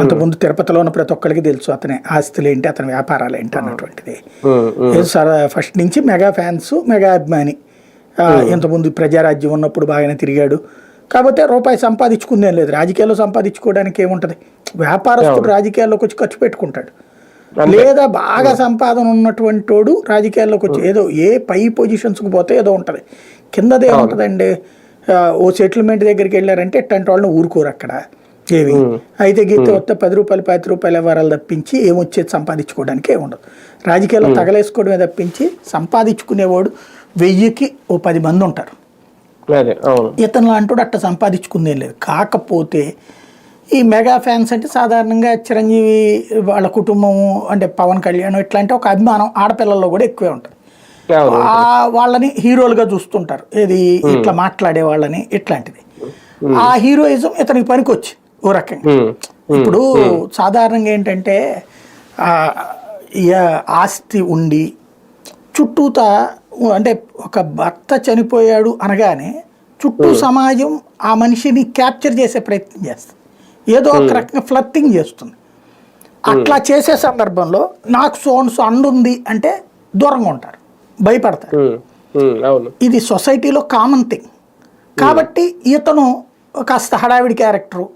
అంతకుముందు తిరుపతిలో ఉన్న ప్రతి ఒక్కరికి తెలుసు అతని ఆస్తులు ఏంటి అతని వ్యాపారాలు ఏంటి అన్నటువంటిది. ఫస్ట్ నుంచి మెగా ఫ్యాన్స్ మెగా అభిమాని. ఇంతకుముందు ప్రజారాజ్యం ఉన్నప్పుడు బాగానే తిరిగాడు. కాకపోతే రూపాయి సంపాదించుకుందేం లేదు. రాజకీయాల్లో సంపాదించుకోవడానికి ఏముంటుంది? వ్యాపారస్తుడు రాజకీయాల్లోకి వచ్చి ఖర్చు పెట్టుకుంటాడు. లేదా బాగా సంపాదన ఉన్నటువంటి వాడు రాజకీయాల్లోకి వచ్చి ఏదో ఏ పై పొజిషన్స్కి పోతే ఏదో ఉంటుంది. కిందది ఏముంటుందండి? ఆ, ఓ సెటిల్మెంట్ దగ్గరికి వెళ్ళారంటే ఇట్లాంటి వాళ్ళని ఊరుకోరు అక్కడ. ఏవి అయితే గీత వస్తే పది రూపాయలు పది రూపాయల వ్యవహారాలు తప్పించి ఏమొచ్చేది సంపాదించుకోవడానికి ఏముండదు రాజకీయాల్లో తగలేసుకోవడమే తప్పించి సంపాదించుకునేవాడు వెయ్యికి ఓ పది మంది ఉంటారు. ఇతను అంటూ అట్ట సంపాదించుకుందేం లేదు. కాకపోతే ఈ మెగా ఫ్యాన్స్ అంటే సాధారణంగా చిరంజీవి వాళ్ళ కుటుంబము అంటే పవన్ కళ్యాణ్ ఇట్లాంటి ఒక అభిమానం ఆడపిల్లల్లో కూడా ఎక్కువే ఉంటుంది. వాళ్ళని హీరోలుగా చూస్తుంటారు. ఏది ఇట్లా మాట్లాడే వాళ్ళని ఇట్లాంటిది. ఆ హీరోయిజం ఇతనికి పనికొచ్చి ఓ రకంగా. ఇప్పుడు సాధారణంగా ఏంటంటే ఆస్తి ఉండి చుట్టూత అంటే ఒక భర్త చనిపోయాడు అనగానే చుట్టూ సమాజం ఆ మనిషిని క్యాప్చర్ చేసే ప్రయత్నం చేస్తుంది. ఏదో ఒక రకంగా ఫ్లర్టింగ్ చేస్తుంది. అట్లా చేసే సందర్భంలో నాకు సోన్ సో అండుంది అంటే దూరంగా ఉంటారు భయపడతారు. ఇది సొసైటీలో కామన్ థింగ్. కాబట్టి ఇతను కాస్త హడావిడి క్యారెక్టరు